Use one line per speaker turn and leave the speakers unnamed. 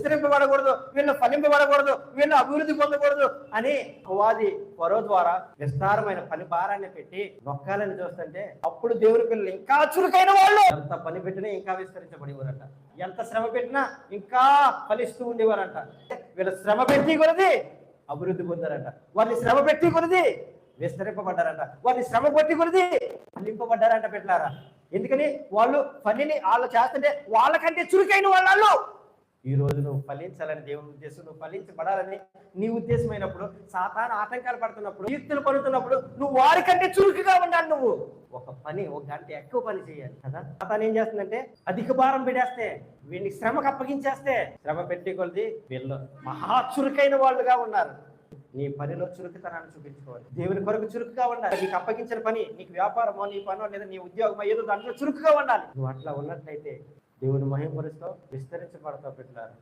విస్తరింపబడకూడదు వీళ్ళు ఫలింపబడకూడదు వీళ్ళు అభివృద్ధి పొందకూడదు అని అపవాది పరో ద్వారా విస్తారమైన పని భారాన్ని పెట్టి నొక్కాలని చూస్తుంటే అప్పుడు దేవుని పిల్లలు ఇంకా చురుకైన వాళ్ళు. ఎంత పని పెట్టినా ఇంకా విస్తరించబడేవారంట. ఎంత శ్రమ పెట్టినా ఇంకా ఫలిస్తూ ఉండేవారంట. వీళ్ళు శ్రమ పెట్టి కొలది అభివృద్ధి పొందారంట. వారిని శ్రమ పెట్టి కొలది విస్తరింపబడ్డారంట. వారిని శ్రమ పెట్టి కొలది ఫలింపబడ్డారంట పెట్టారా ఎందుకని వాళ్ళు పనిని వాళ్ళు చేస్తుంటే వాళ్ళకంటే చురుకైన వాళ్ళు. ఈ రోజు నువ్వు ఫలించాలని దేవుని ఉద్దేశం నువ్వు ఫలించబడాలని నీ ఉద్దేశమైనప్పుడు సాతాను ఆటంకాలు పడుతున్నప్పుడు కీర్తులు పడుతున్నప్పుడు నువ్వు వారికంటే చురుకుగా ఉండాలి నువ్వు. ఒక పని ఒక గంట ఎక్కువ పని చేయాలి కదా? సాతాను ఏం చేస్తుందంటే అధిక భారం పెడేస్తే వీడిని శ్రమకు అప్పగించేస్తే శ్రమ పెట్టి కొలిది వీళ్ళు మహా చురుకైన వాళ్ళుగా ఉన్నారు. నీ పనిలో చురుకుతనాన్ని చూపించుకోవాలి. దేవుని కొరకు చురుకుగా ఉండాలి. నీకు అప్పగించిన పని నీకు వ్యాపారమో నీ పనో లేదా నీ ఉద్యోగమో ఏదో దాంట్లో చురుకుగా ఉండాలి. నువ్వు అట్లా ఉన్నట్లయితే దేవుని మహిమరుస్తూ విస్తరించబడతావు పెట్టారు